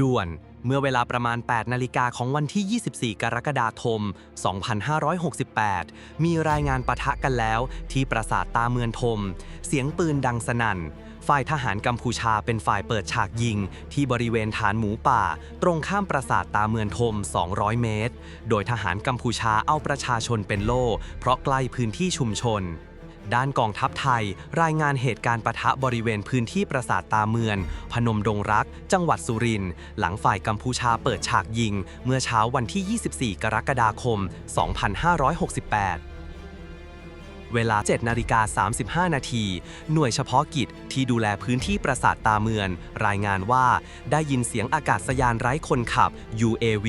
ด่วน เมื่อเวลาประมาณ 8 นาฬิกาของวันที่ 24 กรกฎาคม 2568 มีรายงานปะทะกันแล้วที่ปราสาทตาเมือนทม เสียงปืนดังสนั่น ฝ่ายทหารกัมพูชาเป็นฝ่ายเปิดฉากยิง ที่บริเวณฐานหมูป่า ตรงข้ามปราสาทตาเมือนทม 200 เมตร โดยทหารกัมพูชาเอาประชาชนเป็นโล่ เพราะใกล้พื้นที่ชุมชน ด้านกองทัพไทย รายงานเหตุการณ์ปะทะบริเวณพื้นที่ปราสาทตาเมือน พนมดงรัก จังหวัดสุรินทร์หลังฝ่ายกัมพูชาเปิดฉากยิง เมื่อเช้าวันที่ 24 กรกฎาคม 2568 เวลา 7นาฬิกา35 นาที หน่วยเฉพาะกิจที่ดูแลพื้นที่ปราสาทตาเมือน รายงานว่าได้ยินเสียงอากาศยานไร้คนขับ UAV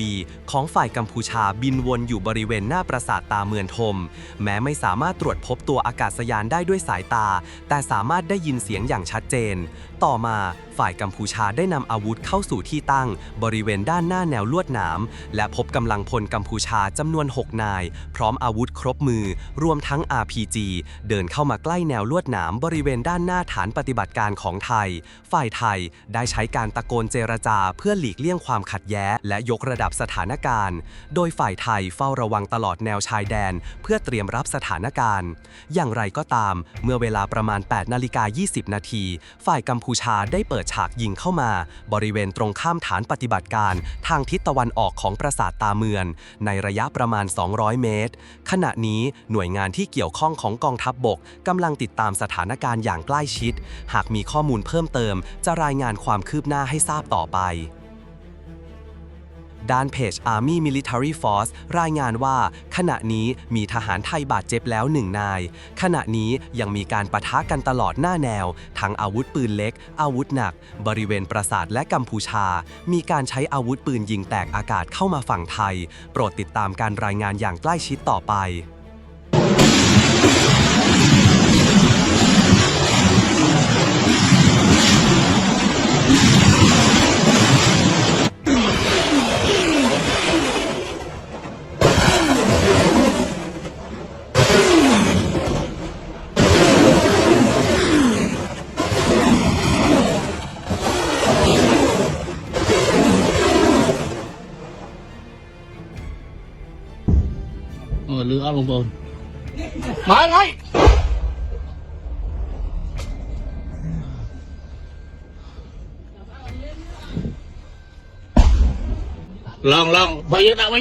ของฝ่ายกัมพูชาบินวนอยู่บริเวณหน้าปราสาทตาเมือนทม แม้ไม่สามารถตรวจพบตัวอากาศยานได้ด้วยสายตา แต่สามารถได้ยินเสียงอย่างชัดเจน ต่อมาฝ่ายกัมพูชาได้นำอาวุธเข้าสู่ที่ตั้ง บริเวณด้านหน้าแนวลวดหนาม และพบกำลังพลกัมพูชาจำนวน 6 นาย พร้อมอาวุธครบมือ รวมทั้ง RPG เดินเข้ามาใกล้แนวลวดหนามบริเวณด้านหน้าฐานปฏิบัติการของไทย ฝ่ายไทยได้ใช้การตะโกนเจรจาเพื่อหลีกเลี่ยงความขัดแย้งและยกระดับสถานการณ์ โดยฝ่ายไทยเฝ้าระวังตลอดแนวชายแดน เพื่อเตรียมรับสถานการณ์ อย่างไรก็ตาม เมื่อเวลาประมาณ 8 นาฬิกา 20 นาที ฝ่ายกัมพูชาได้เปิดฉากยิงเข้ามา บริเวณตรงข้ามฐานปฏิบัติการ ทางทิศตะวันออกของปราสาทตาเมือน ในระยะประมาณ 200 เมตร ขณะนี้หน่วยงานที่เกี่ยวข้องของกองทัพบบกกำลังติดตามสถานการณ์อย่างใกล้ชิด หากมีข้อมูลเพิ่มเติม จะรายงานความคืบหน้าให้ทราบต่อไปด้านเพจ Army Military Force รายงานว่า ขณะนี้มีทหารไทยบาดเจ็บแล้วหนึ่งนาย ขณะนี้ยังมีการปะทะกันตลอดหน้าแนว ทั้งอาวุธปืนเล็ก อาวุธหนัก บริเวณปราสาทและกัมพูชา มีการใช้อาวุธปืนยิงแตกอากาศเข้ามาฝั่งไทย โปรดติดตามการรายงานอย่างใกล้ชิดต่อไป เออหรือเอาลงบนมาไงลองลองไปเยอะดับไ